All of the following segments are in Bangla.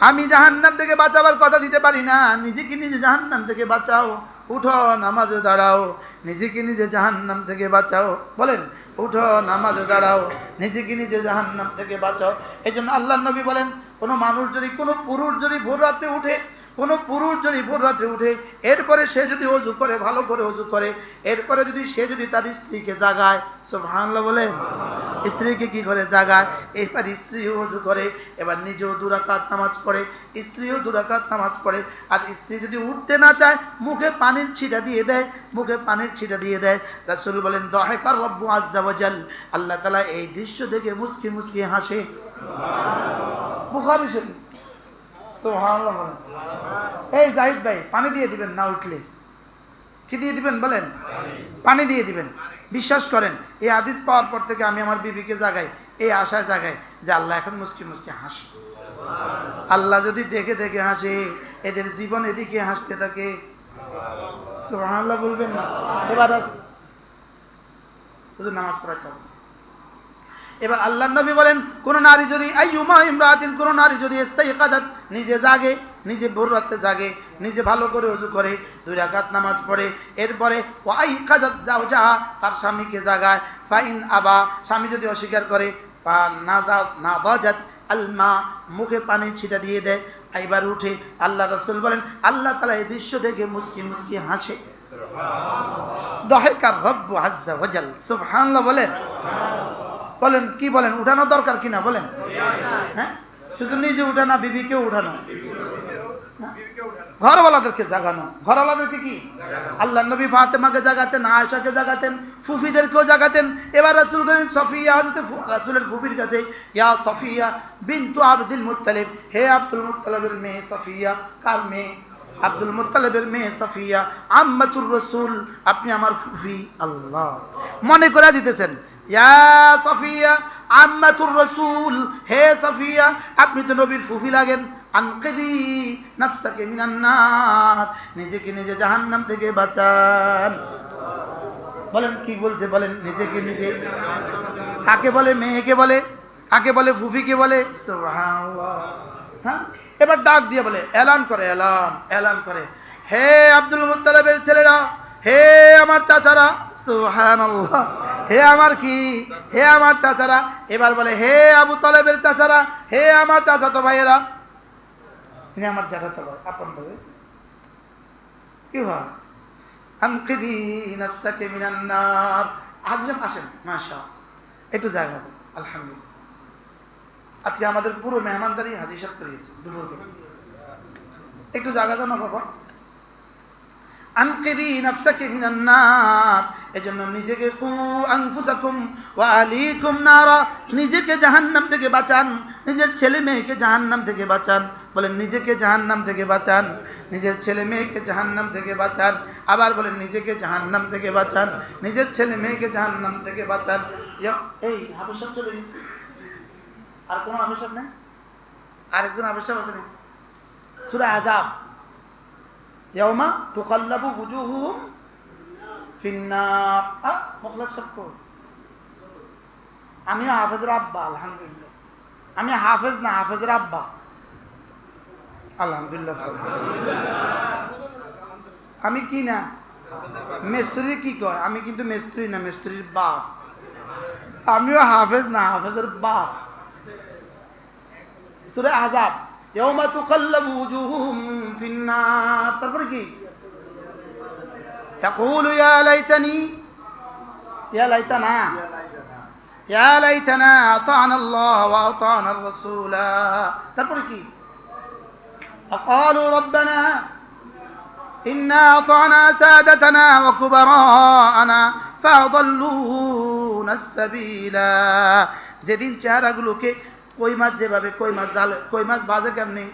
আমি জাহান্নাম থেকে বাঁচাবার কথা দিতে পারি না। নিজেকে নিজে জাহান্নাম থেকে বাঁচাও। উঠো, নামাজে দাঁড়াও। নিজেকে নিজে জাহান্নাম থেকে বাঁচাও। বলেন, উঠো, নামাজে দাঁড়াও। নিজেকে নিজে জাহান্নাম থেকে বাঁচাও। এই জন্য আল্লাহ নবী বলেন, কোনো মানুষ যদি, কোনো পুরুষ যদি ভোর রাত্রে উঠে, কোনো পুরুষ যদি ভোর রাত্রে উঠে, এরপরে সে যদি অজু করে, ভালো করে অজু করে, এরপরে যদি সে যদি তার স্ত্রীকে জাগায় সব ভাঙলো বলেন। স্ত্রীকে কি করে জাগায়? এবার স্ত্রীও অজু করে, এবার নিজেও দুরাকাত নামাজ পড়ে, স্ত্রীও দুরাকাত নামাজ পড়ে। আর স্ত্রী যদি উঠতে না চায়, মুখে পানির ছিটা দিয়ে দেয়, মুখে পানির ছিটা দিয়ে দেয়। রাসুল বলেন দহেকার রব্বু আজ্জাওয়াজাল আল্লাহ তালা এই দৃশ্য দেখে মুসকি মুসকি হাসে। এই জাহিদ ভাই, পানি দিয়ে দিবেন না উঠলে? কি দিয়ে দিবেন বলেন? পানি দিয়ে দিবেন। বিশ্বাস করেন, এই আদিস পাওয়ার পর থেকে আমি আমার বিবিকে জাগাই, এই আশায় জাগাই যে আল্লাহ এখন মুসকি মুসকি হাসে। আল্লাহ যদি দেখে দেখে হাসে, এদের জীবন এদিকে হাসতে থাকে। বলবেন না? এবার নামাজ পড়াতে হবে। এবার আল্লাহ নবী বলেন, কোন নারী যদি কোন নারী যদি নিজে জাগে নিজে ভোর রাতে জাগে, নিজে ভালো করে উজু করে, দুই রাকাত নামাজ পড়ে। এরপরে, ওয়াই কাদাত যাও যা তার স্বামীকে জাগায়। ফাইন আবা, স্বামী যদি অস্বীকার করে, ফা না বাজাত আলমা, মুখে পানি ছিটা দিয়ে দেয়। এবার উঠে আল্লাহ রসুল বলেন, আল্লাহ তালা এই দৃশ্য দেখে মুসকি মুসকি হাসে। বলেন। বলেন, কি বলেন? উঠানো দরকার কিনা বলেন? হ্যাঁ? শুধু নিজে উঠানা বিবিকেও উঠানো? ঘরওয়ালাদেরকে জাগানো। ঘরওয়ালাদেরকে কি? আল্লাহ নবী ফাতেমাকে জাগাতেন আয়েশাকে জাগাতেন ফুফিদেরকেও জাগাতেন। এবার রাসুল করেন সফিয়া হজরত রাসুলের ফুফির কাছে ইয়া সফিয়া বিন্তু আবদুল মুত্তালিব। হে আব্দুল মুত্তালিবের মেয়ে সফিয়া কার মেয়ে? আব্দুল মুত্তালিবের মেয়ে সফিয়া। আম্মাতুর রসুল আপনি আমার ফুফি আল্লাহ। মনে করে দিতেছেন ইয়া সফিয়া আম্মাতুর রসুল। হে সফিয়া, আপনি তো নবীর ফুফি লাগেন। আনকেদি নফসাকে মিনান্নার নিজেকে নিজে জাহান্নাম থেকে বাঁচান। বলেন, কি বলছে বলেন? নিজেকে নিজে। কাকে বলে? মেয়েকে বলে? কাকে বলে? ফুফিকে বলে। হ্যাঁ? এবার ডাক দিয়ে বলে, এলান করে, এলান এলান করে। হে আব্দুল মুত্তালিবের ছেলেরা, হে আমার চাচারা। সুবহানাল্লাহ। হে আমার কি? হে আমার চাচারা? এবার বলে, হে আবু তালেবের চাচারা, হে আমার চাচাতো ভাইয়েরা। তিনি আমার জ্যাঠাতো ভাই, আপন ভাই। কি হয়? আসেন একটু জায়গা দেন আমাদের পুরো মেহমানদারি হাজি সাহেব করিয়েছে একটু জায়গা দাও না, বাবা? আনকিদি নফসাকে মিনান্নার এজন্য নিজেকে কু আনফুসাকুম ওয়া আলিকুম নারা। নিজেকে জাহান্নাম থেকে বাঁচান। নিজের ছেলে মেয়েকে জাহান্নাম থেকে বাঁচান। বলেন, নিজেকে জাহান্নাম থেকে বাঁচান। নিজের ছেলে মেয়েকে জাহান্নাম থেকে বাঁচান। আবার বলেন, নিজেকে জাহান্নাম থেকে বাঁচান। নিজের ছেলে মেয়েকে জাহান্নাম থেকে বাঁচান। এই আবশ্যক চলে গেছে। আর কোনো আবশ্যক নেই? আরেকজন আবশ্যক আছে না সুরা আজাব ইয়াউমা তুকাল্লাবু wujuhuhum ফিন্নার। আ মুখলাস সব কই আমি হাফেজের আব্বা, আলহামদুলিল্লাহ। আমি হাফেজ না, হাফেজের আব্বা। আলহামদুলিল্লাহ আমি কি না? মেস্ত্রি কি কয়? আমি কিন্তু মেস্ত্রি না, মেস্ত্রির বাপ। আমিও হাফেজ না, হাফেজের বাপ। সুরে আজাব ইয়াউমা তুকাল্লাবু wujuhuhum ফিন্নার তারপরে কি يقول يا ليتني يا ليتنا يا ليتنا أطعنا الله وأطعنا الرسول তারপরে কি فقالوا ربنا إنا أطعنا سادتنا وكبراءنا فأضلونا السبيل যেদিন চেহারাগুলোকে কই মাছ যেভাবে, কই মাছ জাল, কই মাছ ভাজে কেমনি?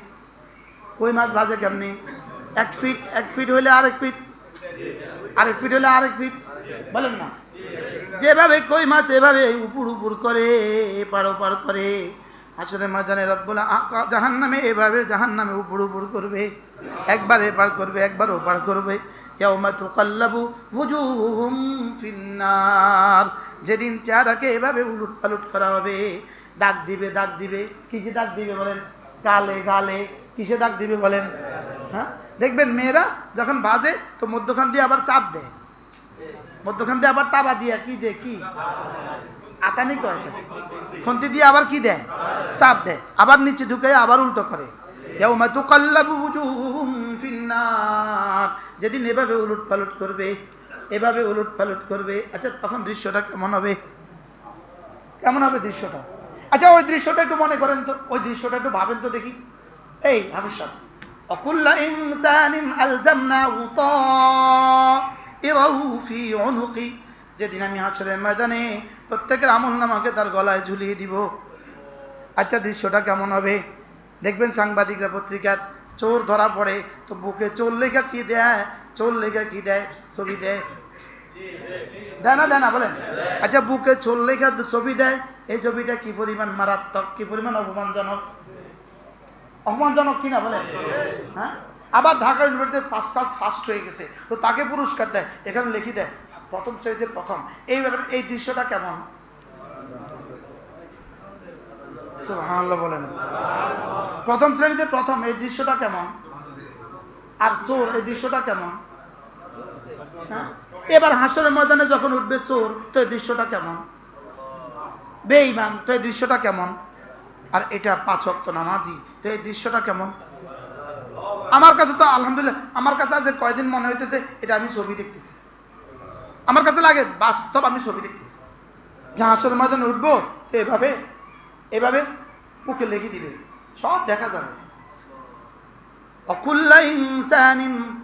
কই মাছ ভাজে কেমনি? এক ফিট এক ফিট হইলে আরেক ফিট আরেক ফিট হলে আরেক ফিট বলেন না? যেভাবে কই মাছ এভাবে উপর উপর করে এপার ওপার করে। আসলে ময়দানে রব্বুল জাহান নামে এভাবে জাহান নামে উপর উপর করবে। একবার এপার করবে একবার ওপার করবে। যেদিন চেহারাকে এভাবে উলুট পালুট করা হবে ডাক দিবে ডাক দিবে। কি যে ডাক দিবে বলেন? গালে গালে। কিসে দাগ দিবে বলেন? হ্যাঁ? দেখবেন মেয়েরা যখন বাজে, তো মধ্যখান দিয়ে আবার চাপ দেয়। মধ্যখান দিয়ে আবার তাবা দিয়ে, কি দেয়, কি? আতানি কয় খন্তি দিয়ে আবার কি দেয়? চাপ দেয়। আবার নিচে ঢুকে আবার উল্টো করে। যেদিন এভাবে উলট পালট করবে, এভাবে উলট পালট করবে। আচ্ছা তখন দৃশ্যটা কেমন হবে? কেমন হবে দৃশ্যটা? আচ্ছা ওই দৃশ্যটা একটু মনে করেন তো, ওই দৃশ্যটা একটু ভাবেন তো দেখি। এই, হাফিজ উনুকি। যেদিন আমি হাসরের ময়দানে প্রত্যেকের আমল নামাকে তার গলায় ঝুলিয়ে দিব। আচ্ছা দৃশ্যটা কেমন হবে? দেখবেন সাংবাদিকরা পত্রিকার চোর ধরা পড়ে, তো বুকে চোর লেখা কি দেয়? চোর লেখা কি দেয়? ছবি দেয়? দেয় না দেয় না বলেন। আচ্ছা বুকে চোর লেখা ছবি দেয়। এই ছবিটা কি পরিমাণ মারাত্মক, কি পরিমাণ অপমানজনক? অপমানজনক কিনা, বলেন। হ্যাঁ? আবার Dhaka university first class first হয়ে গেছে। তো তাকে পুরস্কার দেয়, এখানে লিখি দেয়, প্রথম শ্রেণীতে প্রথম। এই ব্যাপারে, এই দৃশ্যটা কেমন? বলেন। প্রথম শ্রেণীতে প্রথম, এই দৃশ্যটা কেমন? আর চোর, এই দৃশ্যটা কেমন? হ্যাঁ? এবার হাসরের ময়দানে যখন উঠবে চোর, তো এই দৃশ্যটা কেমন? বেঈমান, তো এই দৃশ্যটা কেমন? আর এটা পাঁচ অক্ত নামাজি, তো এই দৃশ্যটা কেমন? আমার কাছে তো আলহামদুলিল্লাহ, আমার কাছে আজ কয়দিন মনে হইতেছে, এটা আমি ছবি দেখতেছি। আমার কাছে লাগে, বাস্তব আমি ছবি দেখতেছি। যে হাসরের ময়দানে উঠবো, তো এভাবে এভাবে বুকে লেগে দিবে। সব দেখা যাবে। অকুল্লা ইনসানিন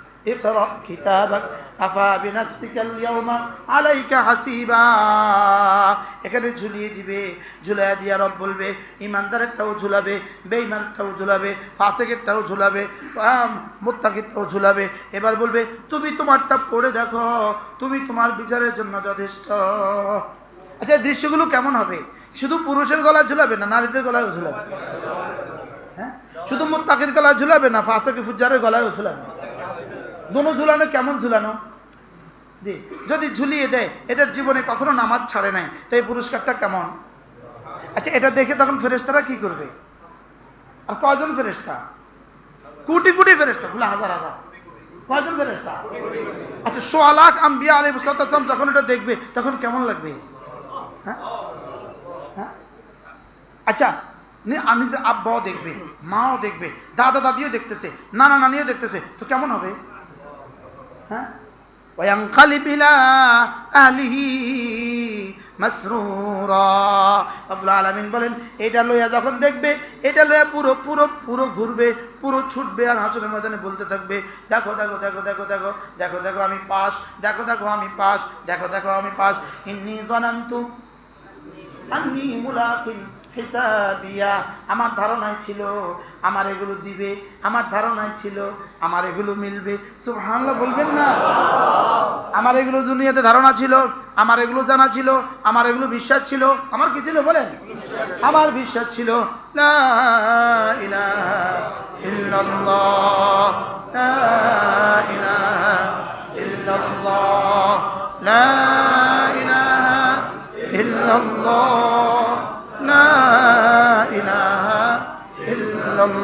اقرأ كتابك كفى بنفسك اليوم عليك حسيبا এখানে ঝুলিয়ে দিবে ঝুলাই দিয়া রব বলবে ইমানদারেরটাও ঝুলাবে বেঈমানটাও ঝুলাবে ফাসেকেরটাও ঝুলাবে মোত্তাকিরটাও ঝুলাবে এবার বলবে তুমি তোমারটা পড়ে দেখো তুমি তোমার বিচারের জন্য যথেষ্ট আচ্ছা এই দৃশ্যগুলো কেমন হবে শুধু পুরুষের গলায় ঝুলাবে না নারীদের গলায়ও ঝুলাবে হ্যাঁ শুধু মোত্তাকির গলায় ঝুলাবে না ফাসেকে ফুজারের গলায়ও ঝুলাবে দোনো ঝুলানো কেমন ঝুলানো? জি, যদি ঝুলিয়ে দেয়, এটার জীবনে কখনো নামাজ ছাড়ে নাই, তো এই পুরস্কারটা কেমন? আচ্ছা এটা দেখে তখন ফেরেস্তারা কি করবে? আর কজন ফেরেস্তা কোটি কোটি ফেরেস্তা ভুলে, হাজার হাজার। কয়জন ফেরেস্তা আচ্ছা সোয়া লাখ আম্বিয়া আলী মুসাল্লাম যখন এটা দেখবে, তখন কেমন লাগবে? হ্যাঁ? হ্যাঁ? আচ্ছা নিজের আব্বাও দেখবে, মাও দেখবে, দাদা দাদিও দেখতেছে, নানা নানিও দেখতেছে, তো কেমন হবে? হ্যাঁ وينقلب إلى أهله মাসরুরা আব্দুল আলামিন বলেন এটা লইয়া যখন দেখবে এটা লইয়া পুরো পুরো পুরো ঘুরবে পুরো ছুটবে আর হাসনের ময়দানে বলতে থাকবে দেখো দেখো দেখো দেখো দেখো দেখো দেখো আমি পাস দেখো দেখো আমি পাস দেখো দেখো আমি পাস ইন্নি জনান্তু আন্নি মুলাকিন হিসাবিয়া। আমার ধারণায় ছিল আমার এগুলো দিবে, আমার ধারণায় ছিল আমার এগুলো মিলবে। সুবহানাল্লাহ বলবেন না। আমার এগুলো দুনিয়াতে ধারণা ছিল, আমার এগুলো জানা ছিল, আমার এগুলো বিশ্বাস ছিল। আমার কি ছিল বলেন? আমার বিশ্বাস ছিল ইলাহা ইল্লাল্লাহ।